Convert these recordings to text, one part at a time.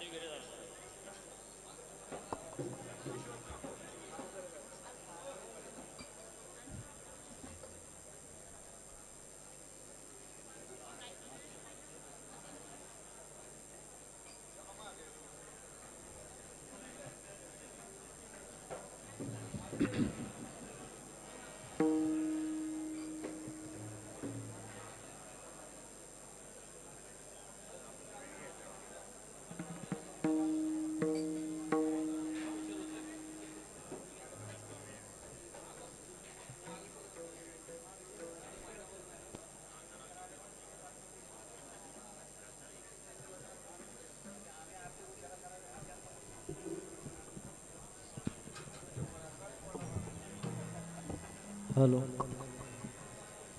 Hello hello.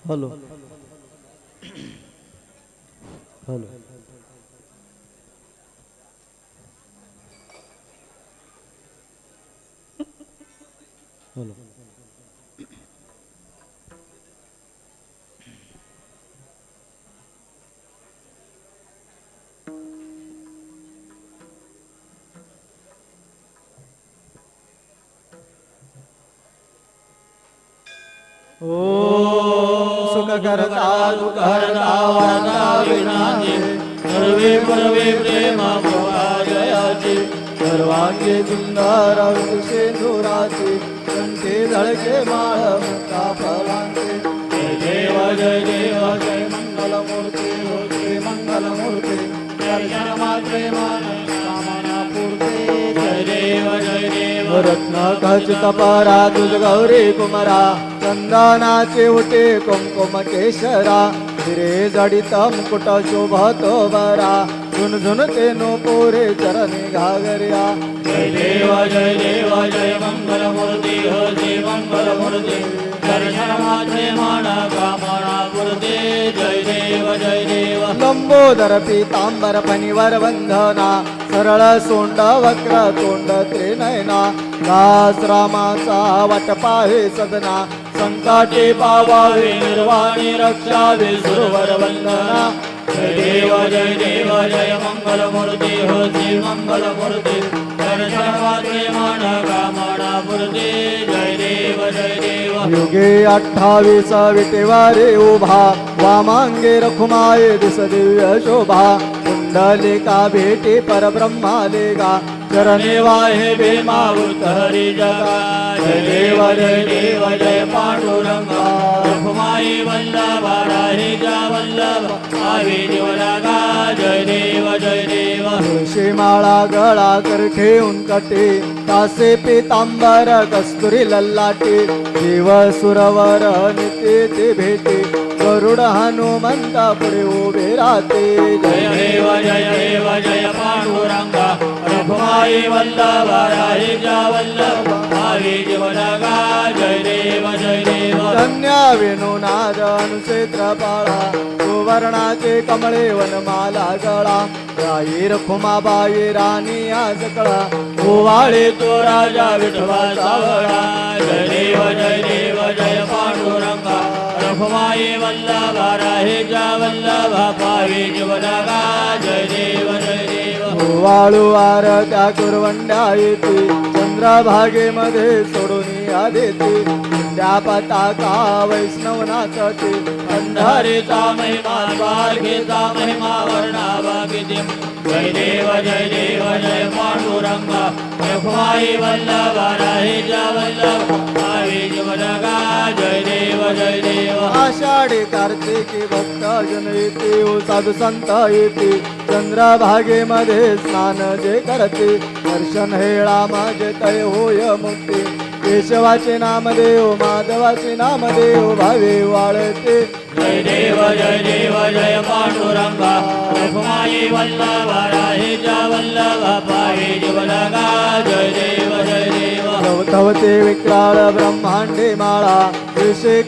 Hello. Hello. करता करता दुःख वरता विनाचे सर्वे परवे प्रेम जयाचे सर्वांगे सुंदर तुषे धुराचे. कंठे झळके माळ मुक्ता फलांचे. जय देव जय देव जय मंगल मूर्ती जय मंगल मूर्ती जय मात्रे मान रत्न कच तपारा तुझ गौरी कुमरा. चंदनाचे होते कुंकुम केशरा. हिरे जडित मुकुट शोभतो बरा झुन ते नो पोरे चरणी घागर्या. जय देव जय देव जय मंगल मूर्ती हो जय मंगल मूर्ती. दर्शन मात्रे मान कामना पूर्ते जय देव जय देव. लंबोदर पीतांबर पनिवर वंदना. सरळ सोंड वक्र तोंड त्रिनयना. दास रामाचा वाट पाहे सदना संकाटे पावावे निर्वाणी रक्षावे सुरवर वंदना. जय देव जय देव जय मंगल मूर्ती हो श्री मंगल मूर्ती युगे अठ्ठावीस विटेवारे उभा. वामांगे रखुमाये दिस दिव्य शोभा. कुंडलिका भेटी परब्रह्मालेगा चरणे वाहे भीमावृत हरी जगा। जय देव जय देव जय पांडुरंगा। माई वल्लभा राहिजा वल्लभ। आवी जीवनागा जय देव जय देव। माळा गळा कर ठेवून कटे। तासे पितांबर कस्तुरी लल्लाटे देव सुरवर निते ते भेटे गरुड हनुमंता पुढे उभे राहते. जय देव जय देव जय पांडुरंगा. रघुमाई वल्लभ राहिजा वल्लभ। आवी जीवनगा जय देव जय देव। धन्य वेणू नाद अनुक्षेत्र पाळा। सुवर्णाचे कमळे वनमाला गळा। राई रखुमाबाई राणी आज कळा। ओवाळे तो राजा विठवा सावळा जय देव जय देव जय पांडुरंगा। रघुमाई वल्लभ राहेजा वल्लभ। पावी जीवनगा जय देव वाळू वार त्या कुरवंड्या येते चंद्रभागेमध्ये सोडून आदेते त्या पताका वैष्णव नाचते? अंधारेचा महिमा द्वारकेचा महिमा वर्णावा किती जय देव जय देव जय पांडुरंगा. रघुमाई वल्लभ राहेजा वल्लभ. जय देव जय देव. आषाढी कार्तिकी भक्त जन येते साधू संत येते. चंद्रभागेमध्ये स्नान जे करते दर्शन हेळा माझे तय होय मुक्ती. केशवाचे नामदेव माधवाचे नामदेव भावे वाळते. जय देव जय देव जय पांडुरंगा. रघुमाई वल्लभ राहेजा वल्लभ पावे जीवनगा जय देव जय देव. धवते विक्राळ ब्रह्मांडे माळा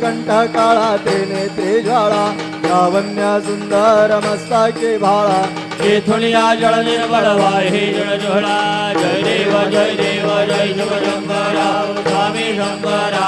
कंठ काळा ते नेत्रे ज्वाळा. लावण्य सुंदर मस्तके भाळा। येथुनिया जळ निर्मळ वाहे जळ जोहळा जय देव जय देव जय शिव शंकरा स्वामी शंकरा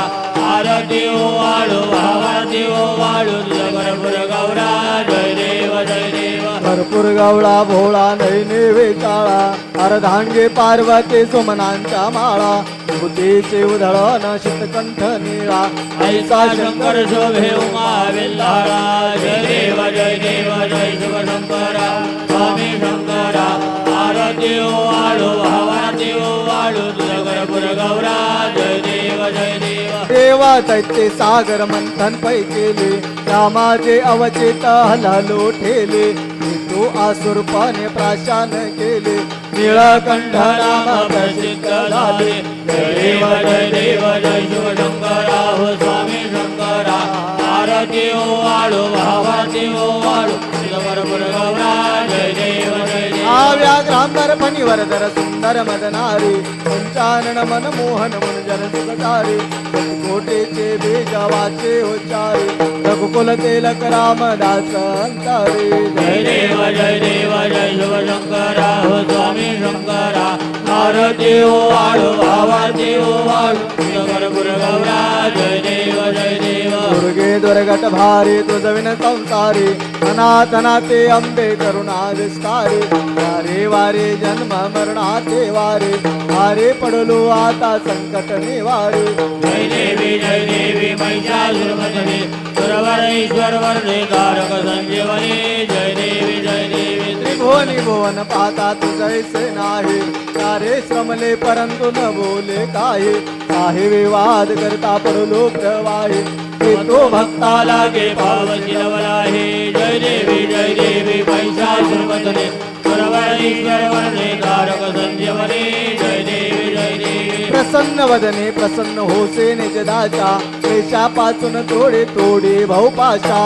आरती ओ वाळू आरती ओ वाळू जगरपुर गौरा। जय देव जय देव। भरपूर गवळा भोळा नैने वेचाळा अर्धांगे पार्वती सुमनांच्या माळा। बुद्धीचे उधळण शीतकंठ निळा. ऐसा शंकर शोभे उमा विल्हाळा जय देव जय देव जय शिव शंकरा. स्वामी शंकरा आरती ओ वाळू आरती ओ वाळू जगरपुर गौरा. जय देव जय देव. देवा दैत्य सागर मंथन पै केले. रामाचे अवचित हलालो ठेले. तो आसुरपाने प्राशान केले. निळकंठ नाम प्रसिद्ध झाले. देव जय देव जय शिव शंकरा हो स्वामी शंकरा आरती ओ वाळू भावारती ओ हो, वाळू. व्याघ्रांबर फणीवर जर सुंदर मदनारी पंचानन मन मोहन मुंजन सुखकारी कोटेचे बीज वाचे उच्चारी रघुकुल तिलक रामदास अंतारी. जय देव जय देव जय शिव शंकरा हो स्वामी शंकरा आरती ओ वाळू भावारती ओ वाळू जगरपुर गौरा जय देव जय देव. दुर्गे दुर्गट भारी तुझविन संसारी अनाथनाते अंबे करुणा विस्तारी देवारे जन्म मरणा देवारे आरे पडलो आता संकट निवारे. जय देवी जय देवी महिषासुरमर्दिनी सुरवरेश्वर वरदे तारक संजीवनी. जय देवी जय देवी त्रिभुवनी भुवन पाहता जैसे नाही. सारे श्रमले परंतु न बोले काही. काही विवाद करता पडलो प्रवाही. तो भक्ता लागे पावन जय देवी जय देवी महिषासुरमर्दिनी वे तारक प्रसन्न वदने प्रसन्न होसे निजदाचा. देशापासून तोडे तोडे भाऊ पाशा.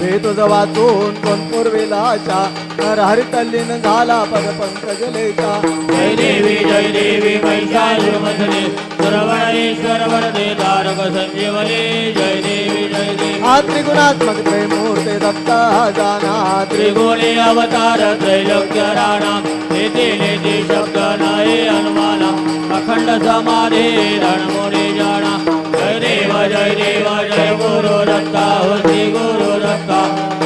हे तुझ वाचून कोण पूर्वेला आशा नरहरी तल्लीन झाला पद पंकज लेचा. जय देवी जय देवी महिषासुरमर्दिनी सुरवरेश्वर वरदे तारक संजीवनी. जय देवी जय देवी. हा त्रिगुणात्मक त्रयमूर्ते दत्ता जाना. त्रिगुणी अवतार त्रैलोक्य राणा. नेते शब्द नाही हनुमाना अखंड समाधी रणमुनी जाणा जय देव जय देव जय गुरु दत्ता हो श्री गुरु दत्ता।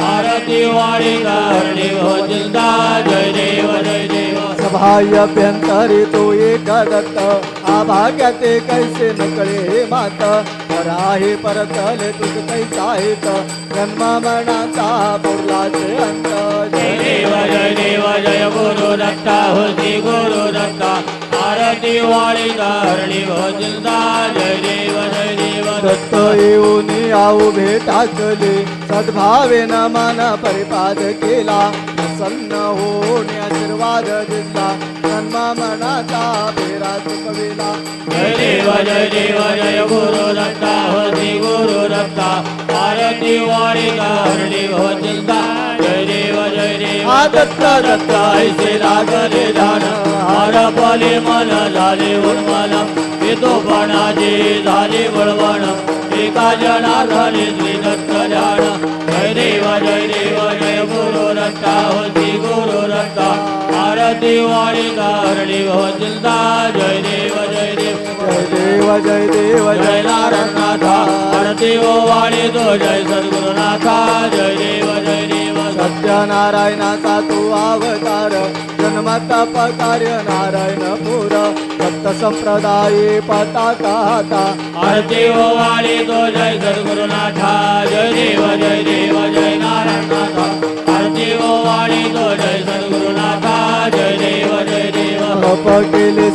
आरती वाणी हरणी हो जिंदा जय देव जय देव। सभाय अभ्यंतरी तो एक दत्त आभाग्याते कैसे नकळे मात। पराहे परतले तुझ कैसा हित जन्म पुरलाचे अंत। जय देव जय देव। आरती वाणी हरणी हो जिंदा जय देव जय देव दत्त येऊन आऊ भेटाचले सद्भावेन मन परिपाद केला. प्रसन्न होऊन आशीर्वाद दिला जन्म मनाचा फेरा चुकविला. जय देव जय देव जय गुरु दत्ता हो श्री गुरु दत्ता. आरती वाणी हरणी हो हा दत्त दत्त ऐसे लागले धान हरपले मन झाले उन्मन येतो पणाचे झाले वळवण एका जनार्दने श्री दत्त ध्यान जय देव जय देव जय गुरु रत्ता होती गुरु रत्ता आरती वाणी धारणी हो जय देव. जय देव जय देव जय नारायणनाथा आरती ओ वाणी तो जय सद्गुरुनाथा जय देव जय देव। सत्यनारायणाचा तू अवतार जन्मतप कार्य नारायण पुर दत्त संप्रदायी पताका हाता आरती ओ वाणी तो जय सद्गुरुनाथा जय देव जय देव जय नारायणनाथा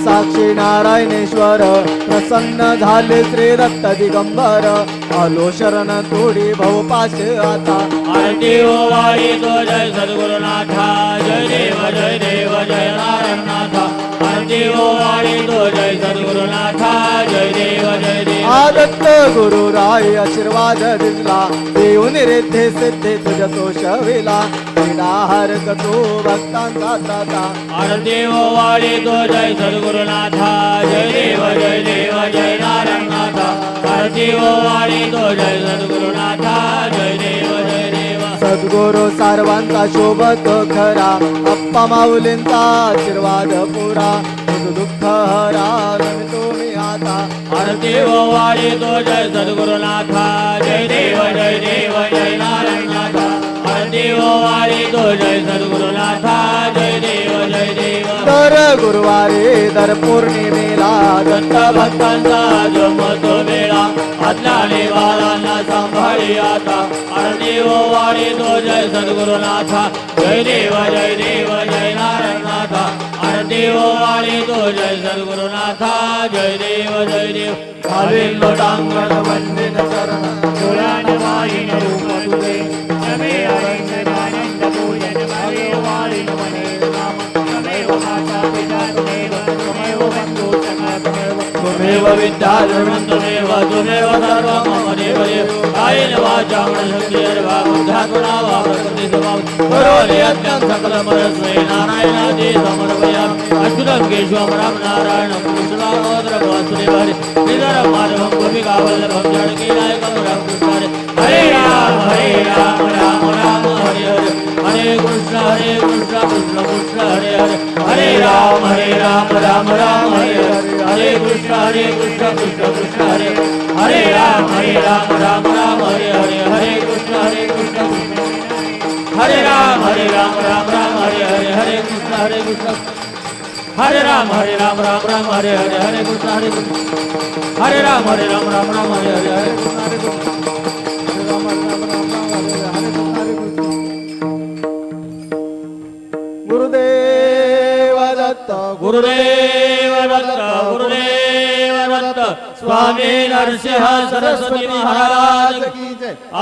साक्षी नारायणेश्वर प्रसन्न झाले श्री दत्त दिगंबर. आलो शरण तोडी भवपाश आता. आरती ओ वाणी तो जय सद्गुरुनाथा जय देव जय देव जय नारायणनाथा. आरती ओ वाणी तो जय सद्गुरुनाथा जय देव जय देव. आदत्त गुरु राय आशीर्वाद दिला. देऊन रेथे सिद्धे तुझ तो शविला हार तू भक्तांचा आरती ओ वाणी तो जय सद्गुरुनाथा जय देव जय देव जय नारायणनाथा. ओ वाणी तो जय सद्गुरुनाथा जय देव जय देव. सद्गुरु सर्वांचा शोभत खरा. अप्पा माऊलींचा आशीर्वाद पुरा. दुःख हरा नमी तुम्ही आता. आरती वाळी तो जय सद्गुरुनाथा जय देव जय देव जय नारायणनाथा. आरती वाळी तो जय सद्गुरुनाथा जय देव जय देव. दर गुरुवारी दर पौर्णिमेला दत्त भक्तांचा जमतो वेळा आतल्याने बाळांना सांभाळी आता. आरती वाळी तो जय सद्गुरुनाथा जय देव जय देव जय नारायणनाथा. आरती वाळी तो जय सद्गुरुनाथा जय देव जय देव. खालील लोटांगण वंदित चरण डोळ्याने वाळीन रूप तुझे त्वमेव विद्याधर्मं त्वमेव त्वमेव सर्वं मम देव देव कायेन वाचा मनशक्तिर्वा बुद्ध्यात्मना वा प्रकृतिस्वभाव करोमि यज्ञं सकलमरस्मै नारायणादि समर्पयामि अच्युतं केशवं राम नारायणं कृष्णामोदरं वासुदेवहरि श्रीधरं माधवं गोपिकावल्लभं जानकीनायकं रामकृष्ण हरे हरे राम हरे राम राम राम हरे हरे हरे कृष्ण हरे कृष्ण कृष्ण कृष्ण हरे हरे हरे राम हरे राम राम राम हरे हरे हरे कृष्ण हरे कृष्ण कृष्ण कृष्ण हरे हरे राम हरे राम राम राम हरे हरे हरे कृष्ण हरे कृष्ण कृष्ण हरे राम हरे राम राम राम हरे हरे हरे कृष्ण हरे कृष्ण हरे राम हरे राम राम राम हरे हरे हरे कृष्ण हरे कृष्ण हरे राम हरे राम राम राम हरे हरे हरे कृष्ण हरे कृष्ण गुरुदेव दत्त गुरुदेव दत्त गुरुदेव दत्त स्वामी नरसिंह सरस्वती महाराज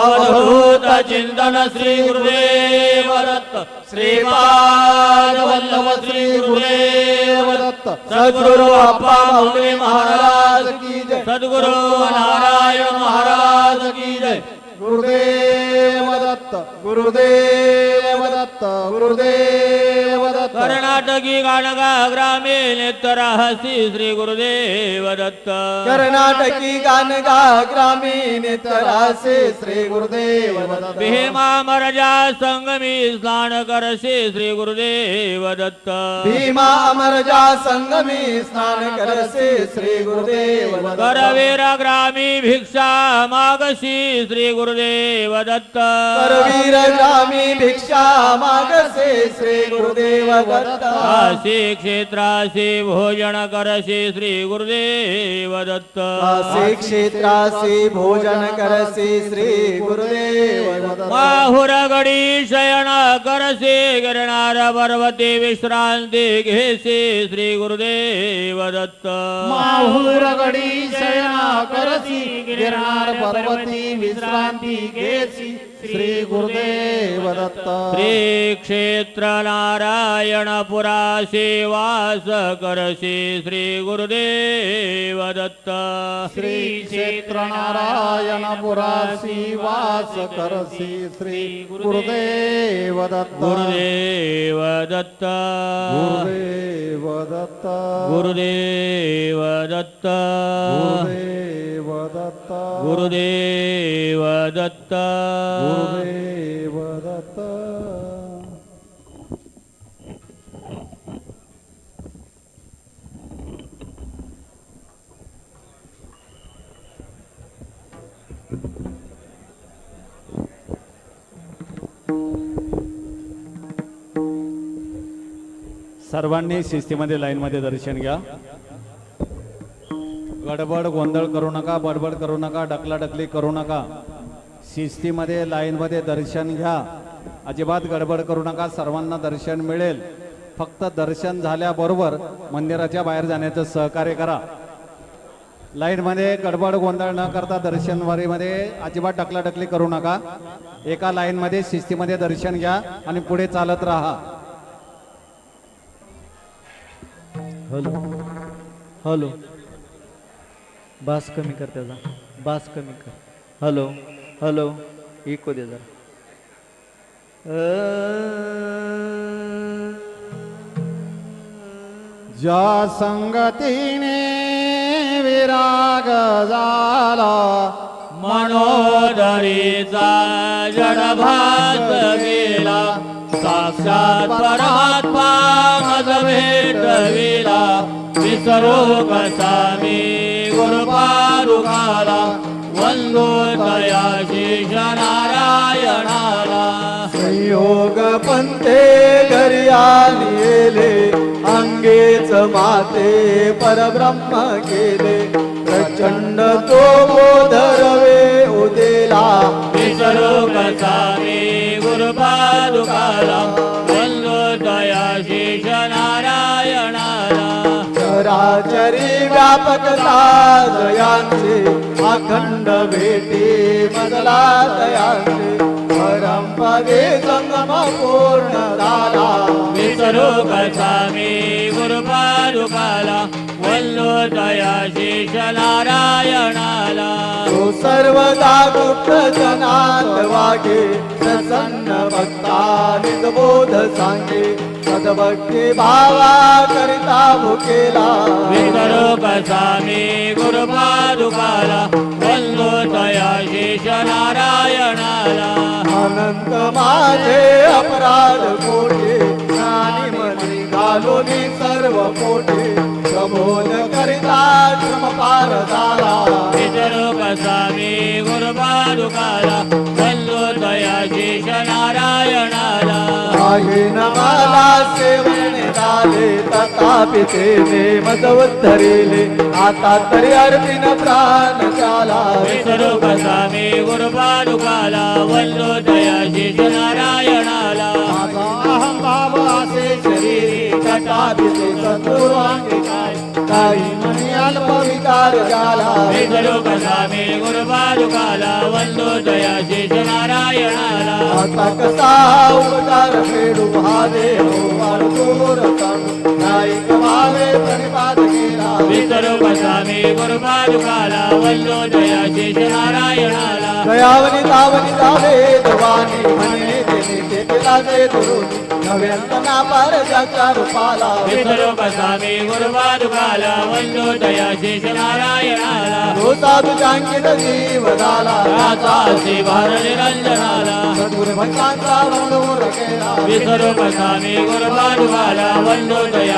अवधूत चिंतन श्री गुरुदेव दत्त। श्रीपाद वल्लभ श्री गुरुदेव दत्त। सद्गुरु अप्पा मौली महाराज की जय। सद्गुरु नारायण महाराज की जय। गुरुदेव दत्त गुरुदेव दत्त गुरुदेव दत्त। कर्नाटकी गाणगा ग्रामीण नित्यराहसी श्री गुरुदेव दत्त कर्नाटकी गानगा ग्रामीण तरासे श्री गुरुदेव दत्त भीमा मरजा संगमी स्नान करसे श्री गुरुदेव दत्त भीमा अमरजा संगमी स्नान करसे श्री गुरुदेव दत्त करवीर ग्रामी भिक्षा मागशी श्री गुरुदेव दत्त करवीर ग्रामी भिक्षा मागसे श्री गुरुदेव दत्त काशी क्षेत्रासी भोजन करसे श्री गुरुदेव दत्त. काशी क्षेत्रासी भोजन करसे श्री गुरुदेव दत्त. माहुर गडी शयन करसे गिरणार पर्वती विश्रांती घेसे श्री गुरुदेव दत्त. माहूर गडी शयना करसी गिरणार पर्वती विश्रांती घेसी श्री गुरुदेव दत्त श्री क्षेत्र नारायण पुरासे वास करसे श्री गुरुदेव दत्त श्री क्षेत्र नारायण पुरासी वास करसी श्री गुरुदेव दत्त गुरुदेव दत्त गुरुदेव दत्त गुरुदेव दत्त गुरुदेव दत्त गुरुदेव दत्त गुरुदेव दत्त सर्वांनी शिस्तीमध्ये लाईनमध्ये दर्शन घ्या. गडबड गोंधळ करू नका बडबड करू नका डकलाडकली करू नका. शिस्तीमध्ये लाईनमध्ये दर्शन घ्या. अजिबात गडबड करू नका सर्वांना दर्शन मिळेल. फक्त दर्शन झाल्याबरोबर मंदिराच्या बाहेर जाण्याचं सहकार्य करा. लाईनमध्ये गडबड गोंधळ न करता दर्शनवारीमध्ये अजिबात टकलाटकली करू नका. एका लाईनमध्ये शिस्तीमध्ये दर्शन घ्या आणि पुढे चालत राहा. हॅलो. हॅलो. बास कमी कर त्याचा. बास कमी कर. हॅलो हॅलो इको दे जरा. ज्या संगतीने विराग झाला मनोदरीचा जडभात गेला साक्षात परमात्मा मज भेटविला विसरो कसा मी गुरुपारुकाला वंदो तया शेष नारायणाला संयोग पंथे आलेले अंगेच माते परब्रह्म गेले प्रचंड तो बोधरवे उदेला। विसरो कसा मी चराचरी व्यापकता जयांचे अखंड भेटी मजला दयांचे परंपरे संगम पूर्ण झाला. विसरो कसा मी गुरुपारुकाला वल्लो दया शेष नारायणाला. तो सर्वदा गुप्त जनात वागे प्रसन्न भक्ता निजबोध सांगे. सदभक्ती भावा करिता भुकेला। विसरो कसा मी गुरुपारुकाला वल्लो दया शेष नारायणाला। अनंत माझे अपराध कोटे ज्ञानी मनी घालोनी सर्व पोटे। प्रबोध करिता श्रम पार झाला विसरो कसा मी शेष नारायणाला मला सेवने झाले तथापि तेने मज उद्धरिले आता तरी अर्पिन प्राण झाला विसरो कसा मी गुरुपारुकाला वल्लो दया शेष नारायणाला माझा अहम भाव असे शरीरी तथापि ते सत्वांगी काय काही मनी अल्प विकार झाला विसरो कसा मी गुरुपारुकाला वंदो दया शेष नारायणाला आता कसा उपकार फेडू भावे हो वाढतोर सांडू नाही कमावे प्रणिपात केला विसरो कसा मी गुरुपारुकाला वंदो दया शेष नारायणाला। दयावनी दावनी दावे दवानी म्हणे देणे ते तिला दे दुरुनी नव्यांत ना पार ज्याच्या रूपाला। विसरो कसा मी गुरुपारुकाला वंदो दया शेष नारायणाला। तो साधू जांकित जीव झाला राजा श्री भार निरंजनाला सद्गुरु भक्तांचा वंदोर केला। विसरो कसा मी गुरुपारुकाला वंदो दया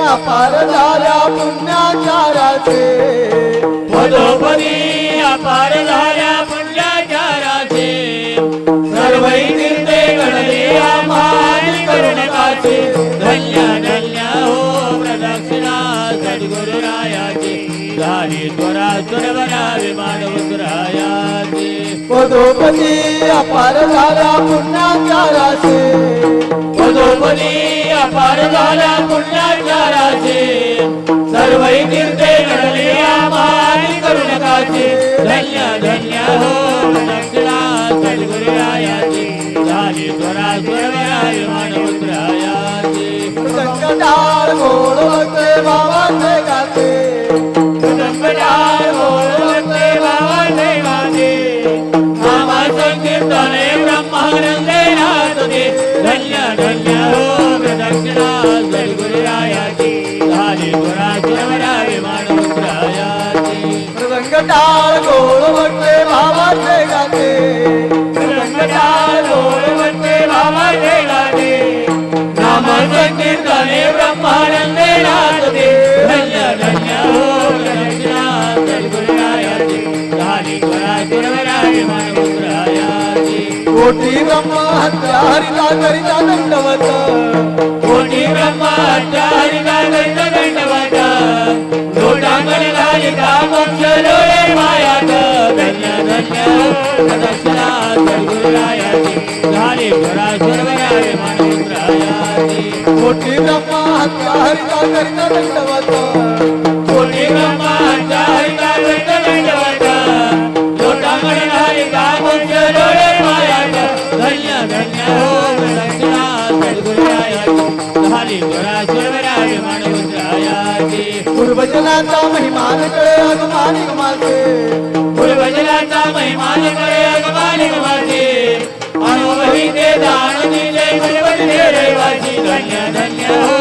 अपार झाल्या पुण्याचाराचे. पदोपदी अपार झाल्या पुण्याचाराचे. सर्व तीर्थे गणले आम्हाली करुणकाचे. धन्य धन्य हो प्रदक्षिणा सद्गुरु रायाचे झाली त्वरा स्वरवरा विमान उतरायाचे. पदोपदी अपार झाल्या पुण्याचाराचे. पदोपदी अपार झाला पुण्याचाराचे सर्व तीर्थे घडले आम्हाला करू नकाचे धन्य धन्य हो दक्षिणा स्वरा गोड बाबाचे गाते हरिता करिता दंडवत. कोटी ब्रह्माच्या हरिता दंड दंडवत. लोटांगण झाली का मोक्ष लोळे मायात. धन्य धन्य प्रदक्षिणा सद्गुरुरायाची झाली गुरा सुरवरा विमान उतरायाची कोटी ब्रह्म हत्या हरिता करिता दंडवत. गुरुभजनाचा महिमान कळे अगमानी गमाचे गुरुभजनाचा महिमान करे अगमानी गमाचे अनुभवी ते दान दिले गुरुपती ते रहिवासी धन्य धन्य हो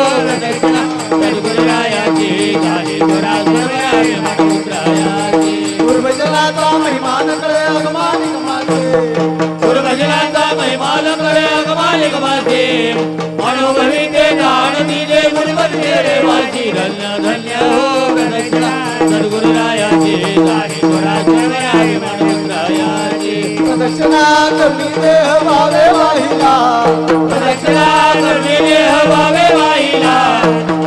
सद्गुरुरायाची झाली गुरा गुरुराय मनुरायाची गुरुभजनाचा महिमान कळे अगमानी गमाचे गुरुभजनाचा महिमान करे अगमानी गमाचे अनुभवी ते दान दिले धन्य धन्य हो कमी देह भावे वाहिला. प्रदक्षिणा करणे देह भावे वाहिला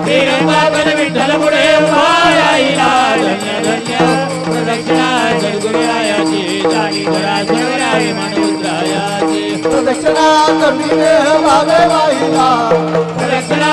श्रीरंगापद विठ्ठल पुढे राहिला धन्य धन्य. प्रदक्षिणा सद्गुरुरायाची झाली करा सर्वराय मानवरायाची प्रदक्षिणा कमी देह भावे वाहिला. प्रदक्षिणा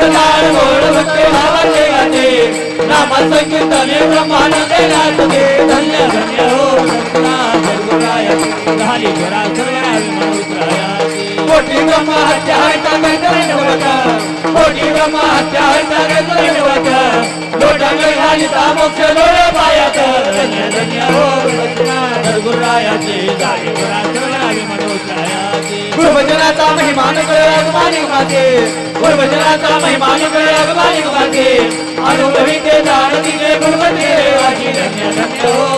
प्रसंगदार मोड भक्ते भावाचे गाते नामा संकीर्तने ब्रह्मानंदे नाचते धन्य धन्य हो प्रदक्षिणा झाली घरा सर्वराय कोटी ब्रह्म हत्या हत्या कोटी ब्रह्मा हत्या हत्या गणपती लोटांगण घाली मोक्ष लोळ पायात. धन्य धन्य हो प्रदक्षिणा सद्गुरुरायाचे झाले गुणा सर्वराय गुरुभजनाचा महिमान कळे अगमानी गमाचे गुरुभजनाचा महिमान कळे अगमानी गमाचे अनुभवी ते जाण दिले गुरुपती देवाची धन्य धन्य हो.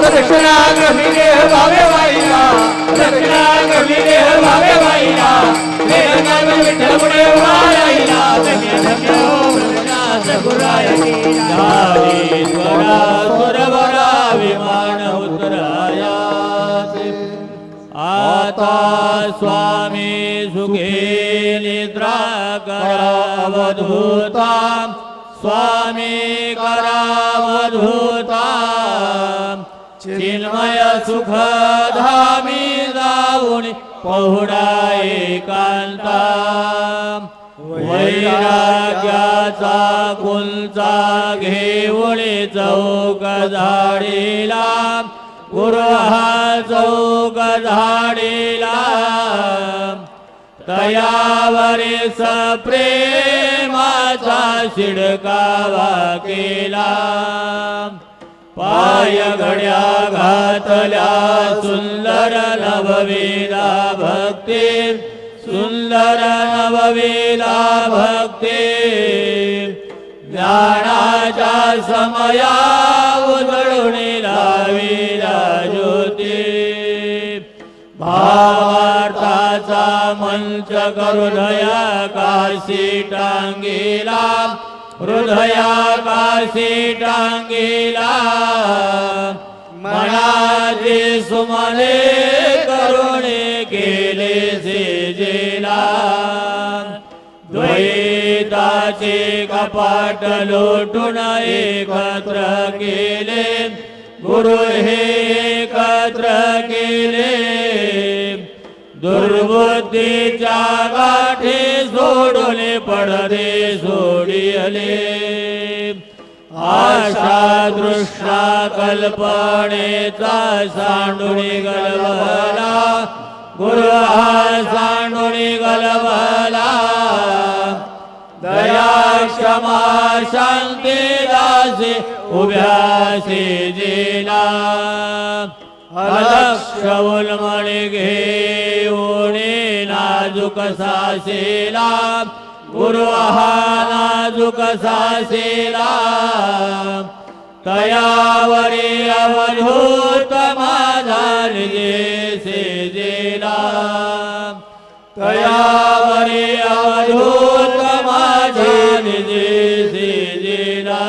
झाले देह भावे देह विठ्ठल पुढे धन्य धन्य हो. झाली स्वरा आता स्वामी सुखे निद्रा करावधूता। स्वामी करावधूता। चिन्मय सुख धामी जाऊन पहुडा एकांता वैराग्याचा कुलचा घेऊन चौक झाडीला गुरु हा चौक झाडीला तयावरी सप्रेमाचा शिडकावा केला. पाय घड्या घातल्या सुंदर नववेदा भक्ती सुंदर नववेला भक्ती. ज्ञानाच्या समया उजळून लावी. मंच हृदया काशी टांगेला हृदया काशी टांगेला मनाचे सुमने करुणे केले सेजेला। द्वैताचे कपाट लोटून एकत्र केले गुरु हे एकत्र केले। दुर्बुद्धीच्या गाठी सोडले पडदे सोडिले आशा दृष्टा कल्पनेचा सांडुणी गलबला. गुरु हा सांडुणी गलबला. दया क्षमा शांती दासे उभ्यासी जिला अलक्ष उलमणी घे नाजूक सासेला गुरु हा नाजूक सासेला तयावरे अवधूत माझा निजे जेला तयावरे अवधूत माझा निजे जेला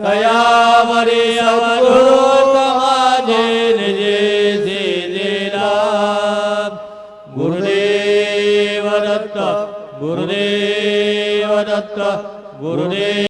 तयावरे अवधूत दत्त गुरुदेव